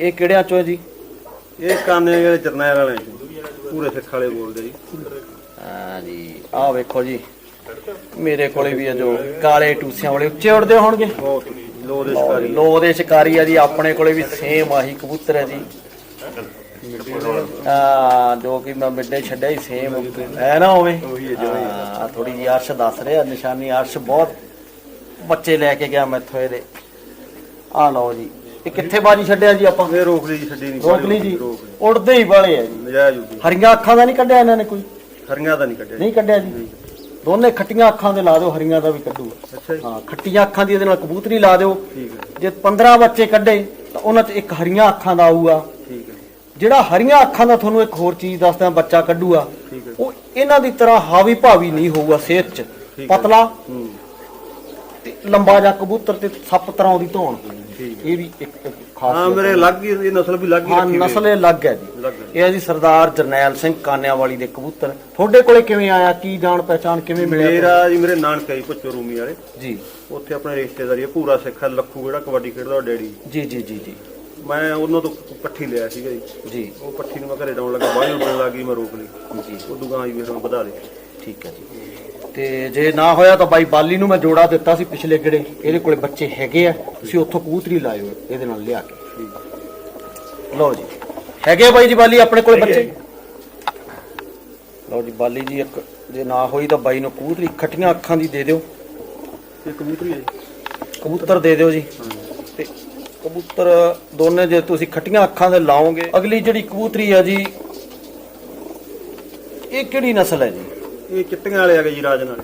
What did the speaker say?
ਇਹ ਕਿਹੜਿਆਂ ਚੋਂ ਹੈ ਜੀ? ਇਹ ਕਾਨੇ ਜਿਹੜੇ ਜਰਨੈਲ ਵਾਲੇ ਜੀ। ਪੂਰੇ ਸਿੱਖ ਵਾਲੇ ਬੋਲਦੇ ਜੀ। ਹਾਂ ਜੀ ਆਹ ਵੇਖੋ ਜੀ। ਮੇਰੇ ਕੋਲੇ ਵੀ ਹੈ ਜੋ ਕਾਲੇ ਟੂਸਿਆਂ ਵਾਲੇ। ਉੱਚੇ ਉੱਡਦੇ ਹੋਣਗੇ? ਬਹੁਤ ਲੋ ਦੇ ਸ਼ਿਕਾਰੀ। ਲੋ ਦੇ ਸ਼ਿਕਾਰੀ ਆ ਜੀ। ਆਪਣੇ ਕੋਲੇ ਵੀ ਸੇਮ ਆਹੀ ਕਬੂਤਰ ਹੈ ਜੀ। ਆ ਜੋ ਕਿ ਮੈਂ ਮਿੱਡੇ ਛੱਡਿਆ ਹੀ ਸੇਮ ਹੈ ਨਾ ਉਵੇਂ? ਹਾਂ ਥੋੜੀ ਜਿਹੀ ਅਰਸ਼ ਦੱਸ ਰਿਹਾ। ਨਿਸ਼ਾਨੀ ਅਰਸ਼ ਬਹੁਤ ਬੱਚੇ ਲੈ ਕੇ ਗਿਆ ਮੈਥੋਂ ਇਹਦੇ। ਆ ਲਓ ਜੀ। ਇਹ ਕਿੱਥੇ ਬਾਜੀ ਛੱਡਿਆ ਜੀ ਆਪਾਂ? ਇਹ ਰੋਕ ਲਈ ਜੀ ਛੱਡੀ ਨਹੀਂ ਰੋਕ ਲਈ ਜੀ। ਰੋਕ ਲਈ ਉੜਦੇ ਹੀ ਵਾਲੇ ਆ ਜੀ। ਨਜਾਇਜ਼ ਉਡੀ ਹਰੀਆਂ ਅੱਖਾਂ ਦਾ ਨਹੀਂ ਕੱਢਿਆ ਇਹਨਾਂ ਨੇ ਕੋਈ? ਹਰੀਆਂ ਦਾ ਨਹੀਂ ਕੱਢਿਆ ਜੀ। ਨਹੀਂ ਕੱਢਿਆ ਜੀ? ਦੋਨੇ ਖੱਟੀਆਂ ਅੱਖਾਂ ਦੇ ਲਾ ਦਿਓ ਹਰੀਆਂ ਦਾ ਵੀ ਕੱਢੂ। ਅੱਛਾ ਜੀ। ਹਾਂ ਖੱਟੀਆਂ ਅੱਖਾਂ ਦੀ ਇਹਦੇ ਨਾਲ ਕਬੂਤਰੀ ਲਾ ਦਿਓ। ਠੀਕ ਹੈ ਜੇ। 15 ਬੱਚੇ ਕੱਢੇ ਤਾਂ ਉਹਨਾਂ 'ਚ ਇੱਕ ਹਰੀਆਂ ਅੱਖਾਂ ਦਾ ਆਊਗਾ। ਠੀਕ ਹੈ ਜਿਹੜਾ ਹਰੀਆਂ ਅੱਖਾਂ ਦਾ ਤੁਹਾਨੂੰ ਇੱਕ ਹੋਰ ਚੀਜ਼ ਦੱਸਦਾ ਬੱਚਾ ਕੱਢੂਗਾ ਠੀਕ ਹੈ ਉਹ ਇਹਨਾਂ ਦੀ ਤਰ੍ਹਾਂ ਹਾਵੀ ਭਾਵੀ ਨਹੀਂ ਹੋਊਗਾ ਸਿਹਤ 'ਚ। ਠੀਕ ਹੈ। ਪਤਲਾ ਹੂੰ। ਤੇ ਲੰਬਾ ਜਿਹਾ ਕਬੂਤਰ ਤੇ ਸੱਪ ਤਰ੍ਹਾਂ ਉਹਦੀ ਧੌਣ ਇਹ ਵੀ ਇੱਕ ਖਾਸ ਹਾਂ ਮੇਰੇ ਲੱਗ ਹੀ ਇਹ ਨਸਲ ਵੀ ਲੱਗ ਹੀ ਹਾਂ ਰੱਖੀ ਹੋਈ ਹੈ। ਨਸਲ ਇਹ ਅਲੱਗ ਹੈ ਜੀ। ਅਲੱਗ ਹੈ। ਇਹ ਹੈ ਜੀ ਸਰਦਾਰ ਜਰਨੈਲ ਸਿੰਘ ਕਾਨਿਆਂ ਵਾਲੀ ਦੇ ਕਬੂਤਰ। ਤੁਹਾਡੇ ਕੋਲੇ ਕਿਵੇਂ ਆਇਆ? ਕੀ ਜਾਣ ਪਹਿਚਾਣ ਕਿਵੇਂ ਮਿਲਿਆ ਮੇਰਾ ਜੀ ਮੇਰੇ ਨਾਨਕਾ ਜੀ ਪੁੱਚੋ ਰੂਮੀ ਵਾਲੇ। ਜੀ। ਉੱਥੇ ਆਪਣੇ ਰਿਸ਼ਤੇਦਾਰੀ ਹੈ ਪੂਰਾ ਸਿੱਖ ਹੈ ਲੱਖੂ ਜਿਹੜਾ ਕਬੱਡੀ ਖੇਡਦਾ ਉਹ ਡੈਡੀ। ਜੀ ਜੀ ਜੀ ਜੀ। ਮੈਂ ਉਹਨਾਂ ਤੋਂ ਪੱਠੀ ਲਿਆ ਸੀਗਾ ਜੀ। ਜੀ। ਉਹ ਪੱਠੀ ਨੂੰ ਮੈਂ ਘਰੇ ਡਾਉਣ ਲੱਗਾ ਬਾਹਰ ਉੱਡਣ ਲੱਗੀ ਮੈਂ ਰੋਕ ਲਈ। ਜੀ। ਉਹ ਦੁਕਾਨ ਜੀ ਫਿਰ ਮੈਂ ਵਧਾ ਲਈ। ਠੀਕ ਹੈ ਜੀ। ਤੇ ਜੇ ਨਾ ਹੋਇਆ ਤਾਂ ਬਾਈ ਬਾਲੀ ਨੂੰ ਮੈਂ ਜੋੜਾ ਦਿੱਤਾ ਸੀ ਪਿਛਲੇ ਗੜੇ। ਇਹਦੇ ਕੋਲੇ ਬੱਚੇ ਹੈਗੇ ਆ। ਤੁਸੀਂ ਉੱਥੋਂ ਕਬੂਤਰੀ ਲਾਇਓ ਇਹਦੇ ਨਾਲ ਲਿਆ ਕੇ। ਲਓ ਜੀ। ਹੈਗੇ ਆ ਬਾਈ ਜੀ ਬਾਲੀ ਆਪਣੇ ਕੋਲੇ ਬੱਚੇ? ਲਓ ਜੀ ਬਾਲੀ ਜੀ ਇੱਕ ਜੇ ਨਾ ਹੋਈ ਤਾਂ ਬਾਈ ਨੂੰ ਕਬੂਤਰੀ ਖੱਟੀਆਂ ਅੱਖਾਂ ਦੀ ਦੇ ਦਿਓ। ਇਹ ਕਬੂਤਰੀ ਹੈ ਕਬੂਤਰ ਦੇ ਦਿਓ ਜੀ। ਤੇ ਕਬੂਤਰ ਦੋਨੇ ਜੇ ਤੁਸੀਂ ਖੱਟੀਆਂ ਅੱਖਾਂ ਦੇ ਲਾਓਗੇ ਅਗਲੀ ਜਿਹੜੀ ਕਬੂਤਰੀ ਆ ਜੀ ਇਹ ਕਿਹੜੀ ਨਸਲ ਹੈ ਜੀ? ਇਹ ਚਿੱਟੀਆਂ ਵਾਲੇ ਆ ਗਏ ਜੀ ਰਾਜ ਨਾਲ।